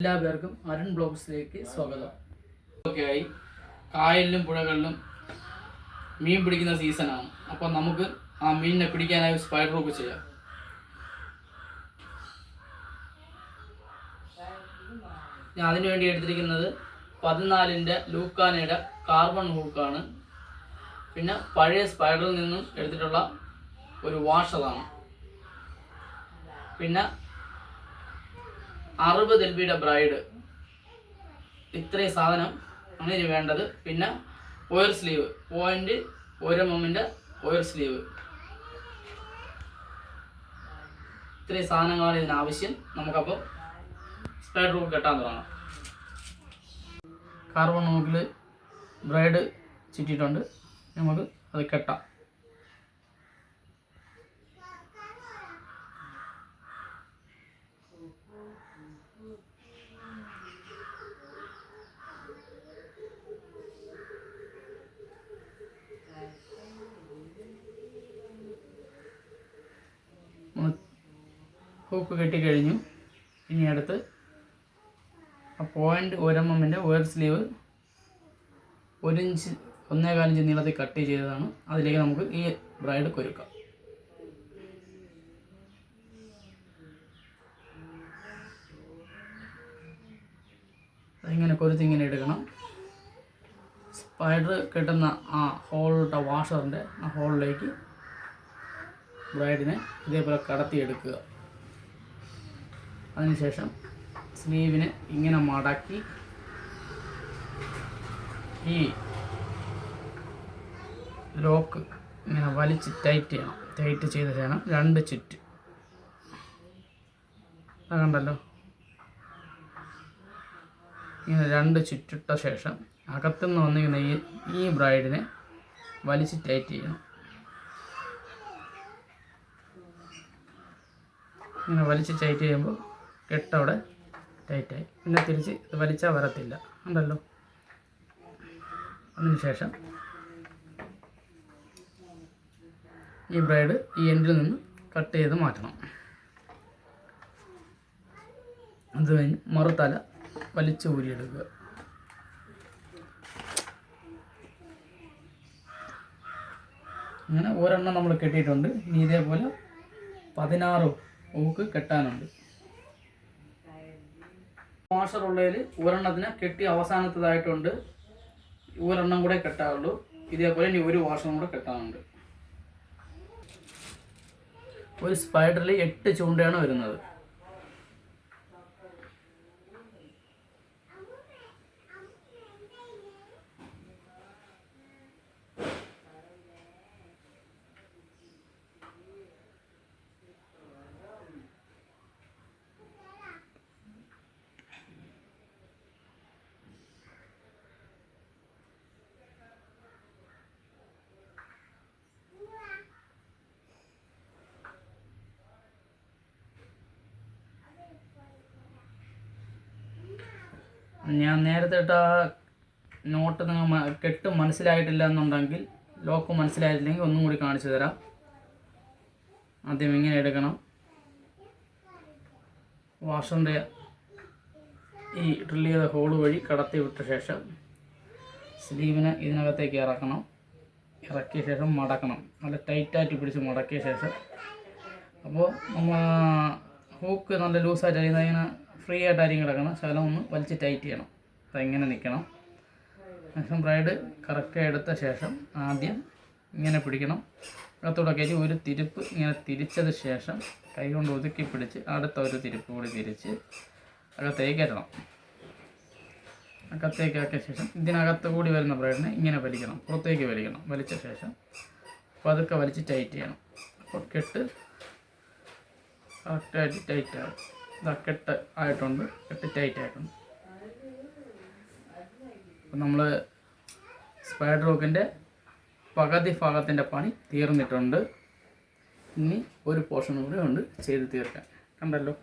എല്ലാ പേർക്കും അരുൺ ബ്ലോഗ്സിലേക്ക് സ്വാഗതം. ഒക്കെയായി കായലിലും പുഴകളിലും മീൻ പിടിക്കുന്ന സീസണാണ് അപ്പോൾ നമുക്ക് ആ മീനിനെ പിടിക്കാനായി സ്പൈഡർ റോക്ക് ചെയ്യാം. ഞാൻ അതിനുവേണ്ടി എടുത്തിരിക്കുന്നത് പതിനാലിന്റെ ലൂക്കാനയുടെ കാർബൺ ഹൂക്കാണ് പിന്നെ പഴയ സ്പൈഡറിൽ നിന്നും എടുത്തിട്ടുള്ള ഒരു വാഷറാണ് പിന്നെ അറുപത് എൽ ബിയുടെ ബ്രൈഡ്. ഇത്രയും സാധനം ആണ് ഇനി വേണ്ടത്. പിന്നെ ഒയർ സ്ലീവ് പോയിന്റ് ഒരു എമ്മിന്റെ ഓയർ സ്ലീവ് ഇത്രയും സാധനങ്ങളാണ് ഇതിന് ആവശ്യം. നമുക്കപ്പോൾ സ്പൈഡ് റൂം കെട്ടാൻ തുടങ്ങാം. കാർബൺ നോക്കിൽ ബ്രൈഡ് ചുറ്റിയിട്ടുണ്ട്. നമുക്ക് അത് കെട്ടാം. ഹൂക്ക് കെട്ടിക്കഴിഞ്ഞു. ഇനി അടുത്ത് ആ പോയിന്റ് ഒരു എം എമ്മിന്റെ ഒയർ സ്ലീവ് ഒരു ഇഞ്ച് ഒന്നേകാൽ ഇഞ്ച് നീളത്തിൽ കട്ട് ചെയ്തതാണ്. അതിലേക്ക് നമുക്ക് ഈ ബ്രൈഡ് കൊരുക്കാം. അതിങ്ങനെ കൊരുത്ത് ഇങ്ങനെ എടുക്കണം. സ്പൈഡർ കിട്ടുന്ന ആ ഹോളിട്ട വാഷറിന്റെ ആ ഹോളിലേക്ക് ബ്രൈഡിനെ ഇതേപോലെ കടത്തിയെടുക്കുക. അതിനുശേഷം സ്ലീവിനെ ഇങ്ങനെ മടക്കി ഈ ലോക്ക് ഇങ്ങനെ വലിച്ച് ടൈറ്റ് ചെയ്യണം. ടൈറ്റ് ചെയ്ത ശേഷം രണ്ട് ചുറ്റ്. അതുകൊണ്ടല്ലോ ഇങ്ങനെ രണ്ട് ചുറ്റിട്ട ശേഷം അകത്തുനിന്ന് വന്നിങ്ങനെ ഈ ഈ ബ്രൈഡിനെ വലിച്ച് ടൈറ്റ് ചെയ്യണം. ഇങ്ങനെ വലിച്ച് ടൈറ്റ് ചെയ്യുമ്പോൾ കെട്ടവിടെ ടൈറ്റായി പിന്നെ തിരിച്ച് ഇത് വലിച്ചാൽ വരത്തില്ല. ഉണ്ടല്ലോ? അതിന് ശേഷം ഈ ബ്രൈഡ് ഈ എൻഡിൽ നിന്ന് കട്ട് ചെയ്ത് മാറ്റണം. അത് കഴിഞ്ഞ് മറുതല വലിച്ചു ഊരിയെടുക്കുക. അങ്ങനെ ഒരെണ്ണം നമ്മൾ കെട്ടിയിട്ടുണ്ട്. ഇനി ഇതേപോലെ പതിനാറ് ഊക്ക് കെട്ടാനുണ്ട്. വാഷറുള്ളതിൽ ഒരെണ്ണത്തിന് കെട്ടി അവസാനത്തതായിട്ടുണ്ട്. ഒരെണ്ണം കൂടെ കെട്ടാറുള്ളൂ. ഇതേപോലെ ഇനി ഒരു വാഷറും കൂടെ കെട്ടാനുണ്ട് ഒരു സ്പൈഡറിൽ എട്ട് ചൂണ്ടയാണ് വരുന്നത്. ഞാൻ നേരത്തെ ഇട്ട നോട്ട് നിങ്ങൾ കെട്ട് മനസ്സിലായിട്ടില്ല എന്നുണ്ടെങ്കിൽ ലോക്ക് മനസ്സിലായിട്ടില്ലെങ്കിൽ ഒന്നും കൂടി കാണിച്ചു തരാം. ആദ്യം ഇങ്ങനെ എടുക്കണം. വാഷറിന്റെ ഈ ഡ്രിൽ ചെയ്ത ഹോൾ വഴി കടത്തി വിട്ട ശേഷം സ്ലീവിനെ ഇതിനകത്തേക്ക് ഇറക്കണം. ഇറക്കിയ ശേഷം മടക്കണം. നല്ല ടൈറ്റായിട്ട് പിടിച്ച് മടക്കിയ ശേഷം. അപ്പോൾ നമ്മൾ ഹൂക്ക് നല്ല ലൂസായിട്ട് ഇങ്ങനെ ഫ്രീ ആയിട്ടായിരിക്കും കിടക്കണം. ശകലം ഒന്ന് വലിച്ച് ടൈറ്റ് ചെയ്യണം. അതെങ്ങനെ നിൽക്കണം. ശേഷം ബ്രൈഡ് കറക്റ്റ് എടുത്ത ശേഷം ആദ്യം ഇങ്ങനെ പിടിക്കണം. അകത്തൂടെ കയറ്റി ഒരു തിരിപ്പ് ഇങ്ങനെ തിരിച്ചത് ശേഷം കൈ കൊണ്ട് ഒതുക്കി പിടിച്ച് അടുത്ത ഒരു തിരിപ്പ് കൂടി തിരിച്ച് അകത്തേക്ക് കയറ്റണം. അകത്തേക്ക് ആക്കിയ ശേഷം ഇതിനകത്ത് കൂടി വരുന്ന ബ്രൈഡിനെ ഇങ്ങനെ വലിക്കണം. പുറത്തേക്ക് വലിക്കണം. വലിച്ച ശേഷം പതുക്കെ വലിച്ച് ടൈറ്റ് ചെയ്യണം. അപ്പോൾ കെട്ട് കറക്റ്റായിട്ട് ടൈറ്റ് ഇതാ കെട്ട് ആയിട്ടുണ്ട് കെട്ട് ടൈറ്റ് ആയിട്ടുണ്ട്. അപ്പം നമ്മൾ സ്പൈഡർ ഹൂക്കിന്റെ പകുതി ഭാഗത്തിന്റെ പണി തീർന്നിട്ടുണ്ട്. ഇനി ഒരു പോർഷൻ കൂടെ ഉണ്ട് ചെയ്ത് തീർക്കാൻ കണ്ടല്ലോ?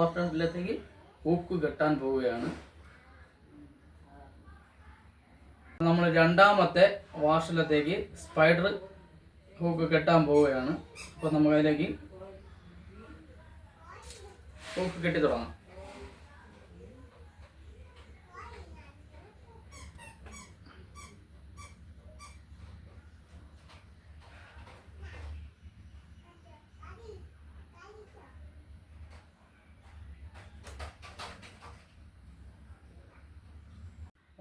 വർഷത്തിലേക്ക് ഹൂക്ക് കെട്ടാൻ പോവുകയാണ്. നമ്മൾ രണ്ടാമത്തെ വാഷിലത്തേക്ക് സ്പൈഡർ ഹൂക്ക് കെട്ടാൻ പോവുകയാണ്. അപ്പോൾ നമുക്കതിലേക്ക് ഹൂക്ക് കെട്ടി തുടങ്ങാം.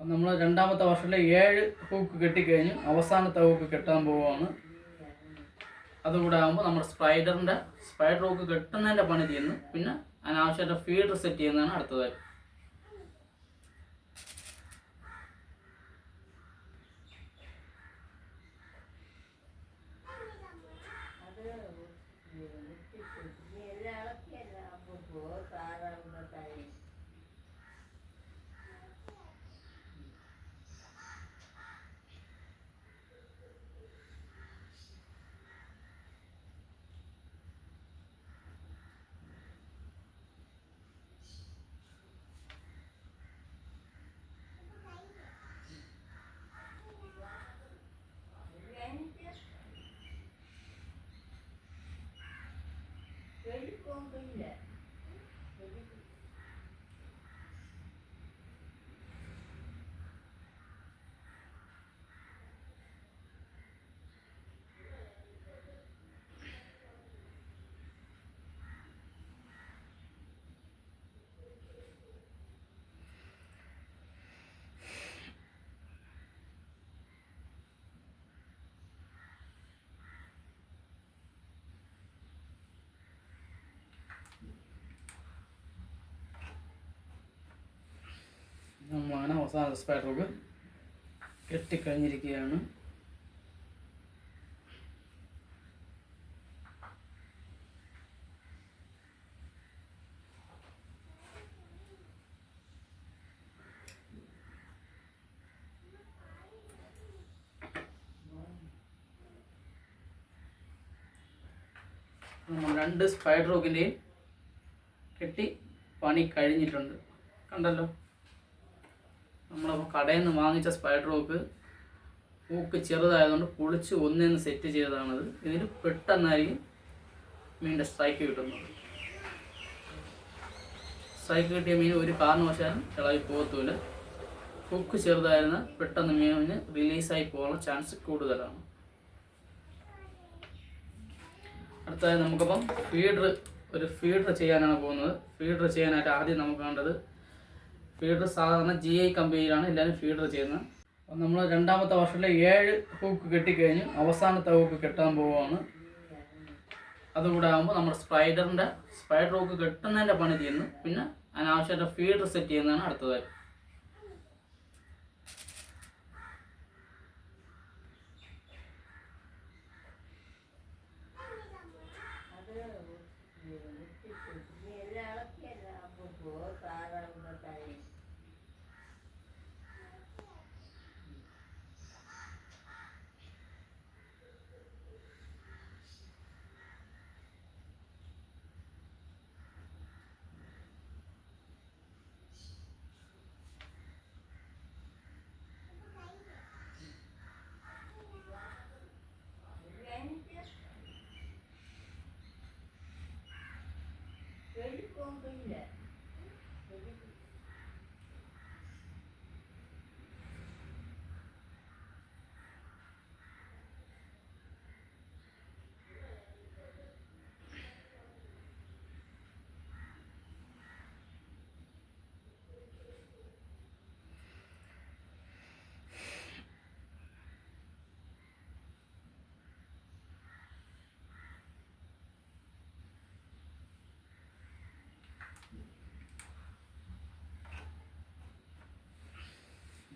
നമ്മൾ രണ്ടാമത്തെ വർഷത്തിലെ ഏഴ് ഹൂക്ക് കെട്ടിക്കഴിഞ്ഞ് അവസാനത്തെ ഹൂക്ക് കെട്ടാൻ പോവുകയാണ് അതുകൂടെ ആകുമ്പോൾ നമ്മുടെ സ്പൈഡറിന്റെ സ്പൈഡർ ഹൂക്ക് കെട്ടുന്നതിന്റെ പണി ചെയ്യുന്നു. പിന്നെ അനാവശ്യമായിട്ട് ഫീഡർ സെറ്റ് ചെയ്യുന്നതാണ് അടുത്തതായി. student നമ്മളാണ് അവസാന സ്പൈഡറുകൾ കെട്ടിക്കഴിഞ്ഞിരിക്കുകയാണ്. രണ്ട് സ്പൈഡർ റോക്കിന്റെയും കെട്ടി പണി കഴിഞ്ഞിട്ടുണ്ട്. കണ്ടല്ലോ? നമ്മളപ്പോൾ കടയിൽ നിന്ന് വാങ്ങിച്ച സ്പൈഡർ റോക്ക് ഊക്ക് ചെറുതായതുകൊണ്ട് പൊളിച്ച് ഒന്നിന്ന് സെറ്റ് ചെയ്തതാണത്. ഇതിന് പെട്ടെന്നായിരിക്കും മീനിന്റെ സ്ട്രൈക്ക് കിട്ടുന്നത്. സ്ട്രൈക്ക് കിട്ടിയ മീൻ ഒരു കാരണവശാലും ഇളകി പോകത്തൂല ഹുക്ക് ചെറുതായിരുന്ന പെട്ടെന്ന് മീനിന് റിലീസായി പോകാനുള്ള ചാൻസ് കൂടുതലാണ്. അടുത്തതായി നമുക്കപ്പം ഫീഡർ ഒരു ഫീഡർ ചെയ്യാനാണ് പോകുന്നത്. ഫീഡർ ചെയ്യാനായിട്ട് ആദ്യം നമുക്ക് വേണ്ടത് ഫീഡർ സാധാരണ ജി ഐ കമ്പനിയിലാണ് എല്ലാവരും ഫീഡർ ചെയ്യുന്നത്. അപ്പം നമ്മൾ രണ്ടാമത്തെ വർഷത്തിലെ ഏഴ് ഹൂക്ക് കെട്ടിക്കഴിഞ്ഞ് അവസാനത്തെ ഹൂക്ക് കെട്ടാൻ പോവുകയാണ്. അതുകൂടെ ആകുമ്പോൾ നമ്മുടെ സ്പൈഡറിന്റെ സ്പൈഡർ ഹൂക്ക് കെട്ടുന്നതിന്റെ പണി ചെയ്യുന്നു. പിന്നെ അനാവശ്യമായിട്ട് ഫീഡർ സെറ്റ് ചെയ്യുന്നതാണ് അടുത്തതായി. Con.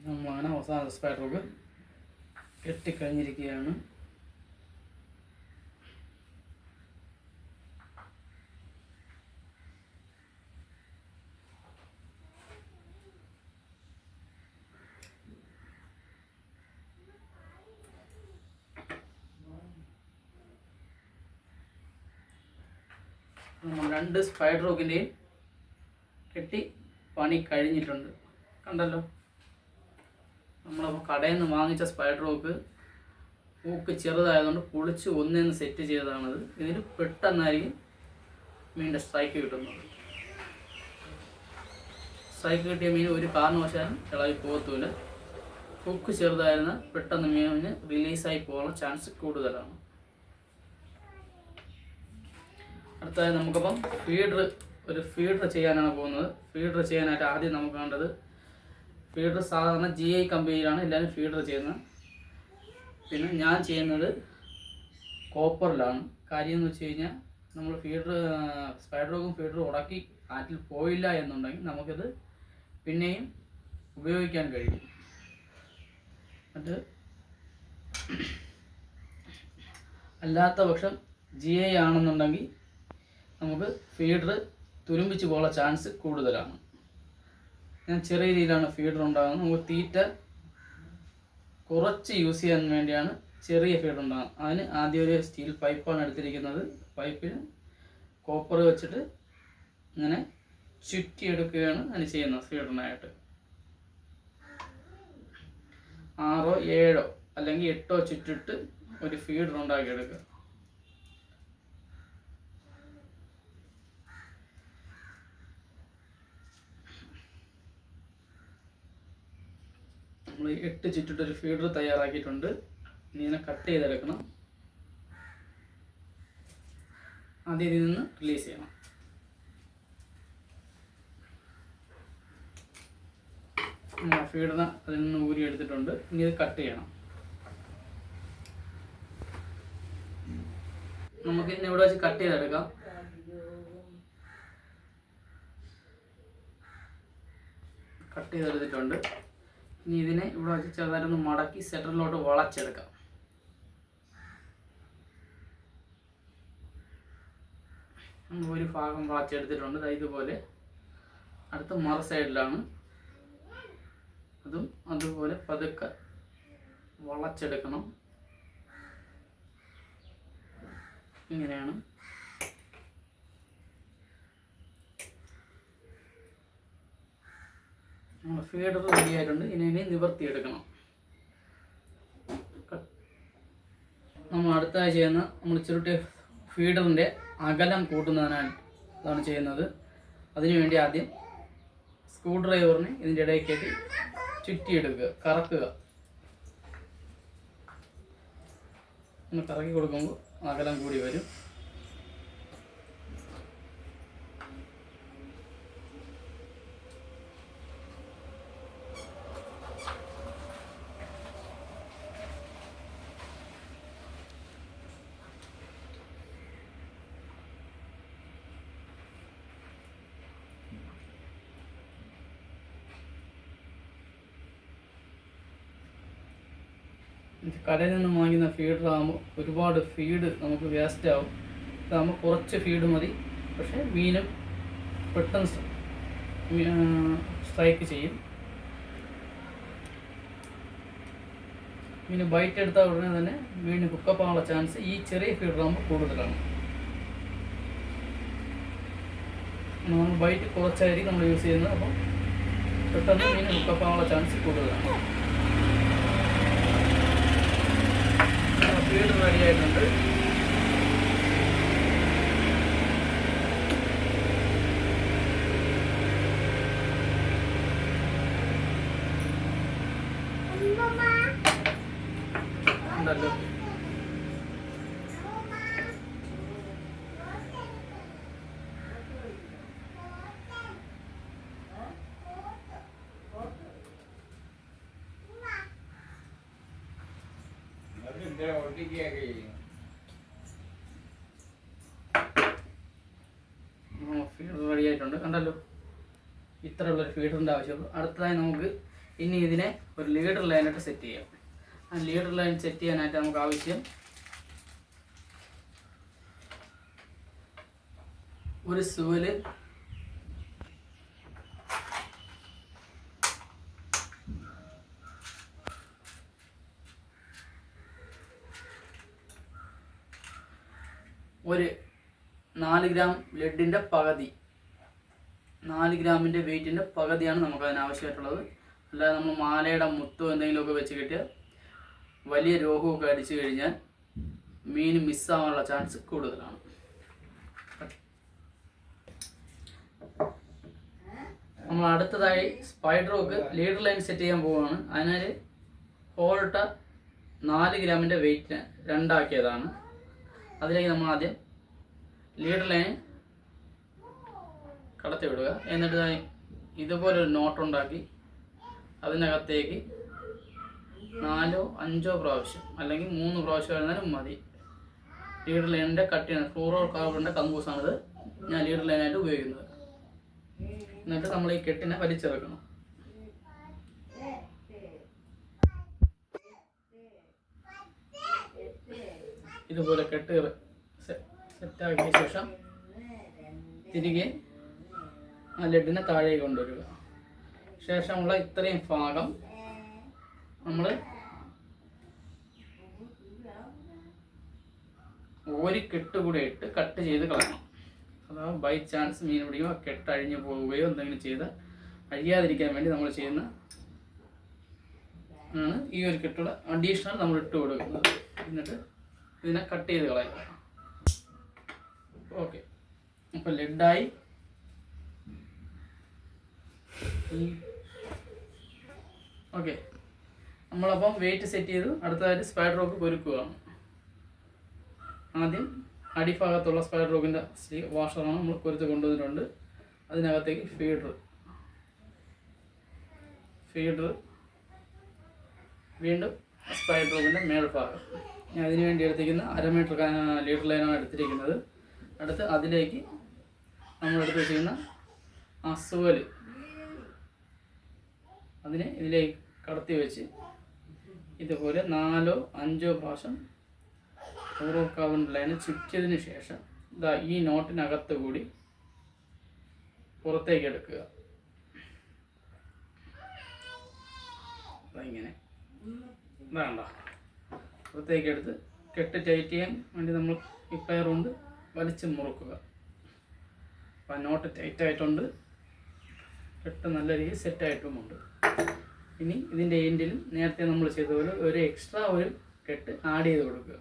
നമ്മളാണ് അവസാന സ്പൈഡർ ഹൂക്ക് കെട്ടിക്കഴിഞ്ഞിരിക്കുകയാണ് രണ്ട് സ്പൈഡർ റോക്കിന്റെയും കെട്ടി പണി കഴിഞ്ഞിട്ടുണ്ട്. കണ്ടല്ലോ? നമ്മളപ്പോൾ കടയിൽ നിന്ന് വാങ്ങിച്ച സ്പൈഡർ ഓക്ക് ഓക്ക് ചെറുതായതുകൊണ്ട് പൊളിച്ച് ഒന്നിന്ന് സെറ്റ് ചെയ്തതാണത്. ഇതിന് പെട്ടെന്നായിരിക്കും മീനിന്റെ സ്ട്രൈക്ക് കിട്ടുന്നത്. സ്ട്രൈക്ക് കിട്ടിയ മീൻ ഒരു കാരണവശാലും ഇളകി പോകത്തൂല ഹുക്ക് ചെറുതായിരുന്ന പെട്ടെന്ന് മീനിന് റിലീസായി പോകാനുള്ള ചാൻസ് കൂടുതലാണ്. അടുത്തതായി നമുക്കപ്പം ഫീഡർ ഒരു ഫീഡർ ചെയ്യാനാണ് പോകുന്നത്. ഫീഡർ ചെയ്യാനായിട്ട് ആദ്യം നമുക്ക് വേണ്ടത് ഫീഡർ സാധാരണ ജി ഐ കമ്പനിയിലാണ് എല്ലാവരും ഫീഡർ ചെയ്യുന്നത്. പിന്നെ ഞാൻ ചെയ്യുന്നത് കോപ്പറിലാണ്. കാര്യം എന്ന് വെച്ച് കഴിഞ്ഞാൽ നമ്മൾ ഫീഡർ സ്പൈഡറും ഫീഡർ ഉടക്കി ആറ്റിൽ പോയില്ല എന്നുണ്ടെങ്കിൽ നമുക്കിത് പിന്നെയും ഉപയോഗിക്കാൻ കഴിയും. അത് അല്ലാത്ത പക്ഷം ജി ഐ ആണെന്നുണ്ടെങ്കിൽ നമുക്ക് ഫീഡർ തുരുമ്പിച്ച് പോകാനുള്ള ചാൻസ് കൂടുതലാണ്. ഞാൻ ചെറിയ രീതിയിലാണ് ഫീഡർ ഉണ്ടാകുന്നത്. നമുക്ക് തീറ്റ കുറച്ച് യൂസ് ചെയ്യാൻ വേണ്ടിയാണ് ചെറിയ ഫീഡർ ഉണ്ടാകുന്നത്. അതിന് ആദ്യം ഒരു സ്റ്റീൽ പൈപ്പാണ് എടുത്തിരിക്കുന്നത്. പൈപ്പിന് കോപ്പർ വെച്ചിട്ട് ഇങ്ങനെ ചുറ്റിയെടുക്കുകയാണ് അതിന് ചെയ്യുന്നത് ഫീഡറിനായിട്ട് ആറോ ഏഴോ അല്ലെങ്കിൽ എട്ടോ ചുറ്റിട്ട് ഒരു ഫീഡർ ഉണ്ടാക്കിയെടുക്കുക. എട്ട് ചുറ്റിട്ടൊരു ഫീഡർ തയ്യാറാക്കിയിട്ടുണ്ട്. ഇനി ഇതിനെ കട്ട് ചെയ്തെടുക്കണം. ആദ്യം ഇതിൽ നിന്ന് റിലീസ് ചെയ്യണം. ഫീഡറിന് അതിൽ നിന്ന് ഊരി എടുത്തിട്ടുണ്ട്. ഇനി ഇത് കട്ട് ചെയ്യണം. നമുക്ക് ഇതിനെ ഇവിടെ വെച്ച് കട്ട് ചെയ്തെടുക്കാം. കട്ട് ചെയ്തെടുത്തിട്ടുണ്ട്. ഇനി ഇതിനെ ഇവിടെ വെച്ച് ചെറുതായിട്ടൊന്ന് മടക്കി സെറ്ററിലോട്ട് വളച്ചെടുക്കാം. നമ്മൾ ഒരു ഭാഗം വളച്ചെടുത്തിട്ടുണ്ട്. ഇതുപോലെ. അടുത്ത മറ സൈഡിലാണ്. അതും അതുപോലെ പതുക്കെ വളച്ചെടുക്കണം. ഇങ്ങനെയാണ്. ഫീഡർ റെഡി ആയിട്ടുണ്ട്. ഇനി ഇനി നിവർത്തിയെടുക്കണം. നമ്മൾ അടുത്തതായി ചെയ്യുന്ന നമ്മൾ ചുരുട്ടി ഫീഡറിന്റെ അകലം കൂട്ടുന്നതിനാണ് ഇതാണ് ചെയ്യുന്നത്. അതിനുവേണ്ടി ആദ്യം സ്ക്രൂ ഡ്രൈവറിന് ഇതിന്റെ ഇടയിൽ കയറ്റി ചുറ്റിയെടുക്കുക കറക്കുക. ഒന്ന് കറക്കി കൊടുക്കുമ്പോൾ അകലം കൂടി വരും. കടയിൽ നിന്ന് വാങ്ങിക്കുന്ന ഫീഡർ ആകുമ്പോൾ ഒരുപാട് ഫീഡ് നമുക്ക് വേസ്റ്റ് ആവും. ഇതാകുമ്പോൾ കുറച്ച് ഫീഡ് മതി. പക്ഷേ മീനും പെട്ടെന്ന് സ്ട്രൈക്ക് ചെയ്യും. മീൻ ബൈറ്റ് എടുത്താൽ ഉടനെ തന്നെ മീൻ കുക്കപ്പാനുള്ള ചാൻസ് ഈ ചെറിയ ഫീഡർ ആകുമ്പോൾ കൂടുതലാണ്. നമ്മൾ ബൈറ്റ് കുറച്ചായിരിക്കും നമ്മൾ യൂസ് ചെയ്യുന്നത്. അപ്പം പെട്ടെന്ന് മീൻ കുക്കപ്പാനുള്ള ചാൻസ് കൂടുതലാണ്. ഫീഡ് റെഡി ഫീഡർ റെഡി ആയിട്ടുണ്ട്. കണ്ടല്ലോ? ഇത്രയുള്ളൊരു ഫീഡറിന്റെ ആവശ്യമുള്ളൂ. അടുത്തതായി നമുക്ക് ഇനി ഇതിനെ ഒരു ലീഡർ ലൈനായിട്ട് സെറ്റ് ചെയ്യാം. ആ ലീഡർ ലൈൻ സെറ്റ് ചെയ്യാനായിട്ട് നമുക്ക് ആവശ്യം ഒരു സുവൽ ഒരു നാല് ഗ്രാം ലെഡിന്റെ പകുതി. നാല് ഗ്രാമിന്റെ വെയിറ്റിന്റെ പകുതിയാണ് നമുക്ക് അതിനാവശ്യമായിട്ടുള്ളത് അല്ലാതെ നമ്മൾ മാലയുടെ മുത്തോ എന്തെങ്കിലുമൊക്കെ വെച്ച് കിട്ടിയാൽ വലിയ രോഗമൊക്കെ അടിച്ചു കഴിഞ്ഞാൽ മീൻ മിസ്സാവാനുള്ള ചാൻസ് കൂടുതലാണ്. നമ്മൾ അടുത്തതായി spider hook leader line set ചെയ്യാൻ പോവുകയാണ് അതിനൊരു ഹോൾട്ട നാല് ഗ്രാമിന്റെ വെയിറ്റ് രണ്ടാക്കിയതാണ്. അതിലേക്ക് നമ്മൾ ആദ്യം ലീഡർ ലൈൻ കടത്തി വിടുക എന്നിട്ട് ദാ ഇതുപോലെ ഒരു നോട്ട് ഉണ്ടാക്കി അതിനകത്തേക്ക് നാലോ അഞ്ചോ പ്രാവശ്യം അല്ലെങ്കിൽ മൂന്ന് പ്രാവശ്യം ആയിരുന്നാലും മതി. ലീഡർ ലൈനിന്റെ കട്ട് ചെയ്യുന്ന ഫ്ലൂറോ കാർബണിന്റെ കമ്പൂസാണിത് ഞാൻ ലീഡർ ലൈനായിട്ട് ഉപയോഗിക്കുന്നത്. എന്നിട്ട് നമ്മൾ ഈ കെട്ടിനെ വലിച്ചിറക്കണം ഇതുപോലെ കെട്ട് സെറ്റാക്കിയ ശേഷം തിരികെ ആ ലെഡിനെ താഴേക്ക് കൊണ്ടുവരിക. ശേഷമുള്ള ഇത്രയും ഭാഗം നമ്മൾ ഒരു കെട്ട് കൂടെ ഇട്ട് കട്ട് ചെയ്ത് കളയണം. അതാ ബൈ ചാൻസ് മീൻ പിടിക്കുമ്പോൾ കെട്ട് അഴിഞ്ഞു പോവുകയോ എന്തെങ്കിലും ചെയ്ത് അഴിയാതിരിക്കാൻ വേണ്ടി നമ്മൾ ചെയ്യുന്ന ആണ് ഈ ഒരു കെട്ടുള്ള അഡീഷണൽ നമ്മൾ ഇട്ട് കൊടുക്കുന്നത്. എന്നിട്ട് ഇതിനെ കട്ട് ചെയ്ത് കളയുക ഓക്കെ അപ്പോൾ ലെഡായി ഓക്കെ നമ്മളപ്പം വെയിറ്റ് സെറ്റ് ചെയ്തു അടുത്തതായിട്ട് സ്പൈഡർ റോക്ക് പൊരുക്കുകയാണ്. ആദ്യം അടിഭാഗത്തുള്ള സ്പൈഡർ റോക്കിന്റെ വാഷറാണ് നമ്മൾ പൊരുത്ത് കൊണ്ടുവന്നിട്ടുണ്ട്. അതിനകത്തേക്ക് ഫീഡർ ഫീഡർ വീണ്ടും സ്പൈഡർ റോക്കിന്റെ മേൽഭാഗം ഞാൻ അതിന് വേണ്ടി എടുത്തിരിക്കുന്ന അര മീറ്റർ ലീറ്റർ ലൈനാണ് എടുത്തിരിക്കുന്നത്. അടുത്ത് അതിലേക്ക് നമ്മൾ എടുത്ത് വെച്ചിരിക്കുന്ന അസുവൽ അതിനെ ഇതിലേക്ക് കടത്തി വെച്ച് ഇതുപോലെ നാലോ അഞ്ചോ പ്രാവശ്യം ഓരോ ലൈന് ചുറ്റിയതിന് ശേഷം ഇതാ ഈ നോട്ടിനകത്ത് കൂടി പുറത്തേക്ക് എടുക്കുക. ഇങ്ങനെ. വേണ്ട പുറത്തേക്ക് എടുത്ത് കെട്ട് ടൈറ്റ് ചെയ്യാൻ വേണ്ടി നമ്മൾ ഈ പയർ കൊണ്ട് വലിച്ച് മുറുക്കുക. അപ്പം നോട്ട് ടൈറ്റ് ആയിട്ടുണ്ട്. കെട്ട് നല്ല രീതിയിൽ സെറ്റായിട്ടുമുണ്ട് ഇനി ഇതിന്റെ എൻഡിലും നേരത്തെ നമ്മൾ ചെയ്തതുപോലെ ഒരു എക്സ്ട്രാ ഒരു കെട്ട് ആഡ് ചെയ്ത് കൊടുക്കുക.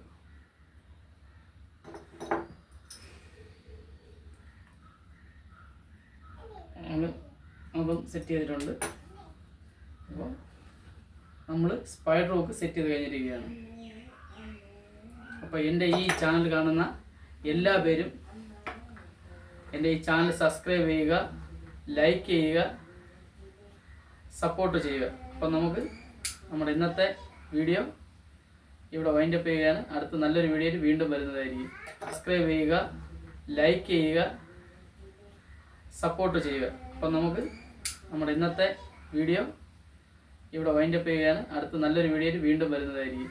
നമ്മൾ സെറ്റ് ചെയ്തിട്ടുണ്ട്. നമ്മൾ സ്പൈഡർ റോക്ക് സെറ്റ് ചെയ്ത് കഴിഞ്ഞിരിക്കുകയാണ്. അപ്പോൾ എന്റെ ഈ ചാനൽ കാണുന്ന എല്ലാ പേരും എന്റെ ഈ ചാനൽ സബ്സ്ക്രൈബ് ചെയ്യുക ലൈക്ക് ചെയ്യുക സപ്പോർട്ട് ചെയ്യുക. അപ്പം നമുക്ക് നമ്മുടെ ഇന്നത്തെ വീഡിയോ ഇവിടെ വൈൻഡ് അപ്പ് ചെയ്യുകയാണ്. അടുത്ത നല്ലൊരു വീഡിയോയിൽ വീണ്ടും വരുന്നതായിരിക്കും. സബ്സ്ക്രൈബ് ചെയ്യുക ലൈക്ക് ചെയ്യുക സപ്പോർട്ട് ചെയ്യുക. അപ്പം നമുക്ക് നമ്മുടെ ഇന്നത്തെ വീഡിയോ ഇവിടെ വൈൻഡപ്പ് ചെയ്യുകയാണ്. അടുത്ത നല്ലൊരു വീഡിയോയിൽ വീണ്ടും വരുന്നതായിരിക്കും.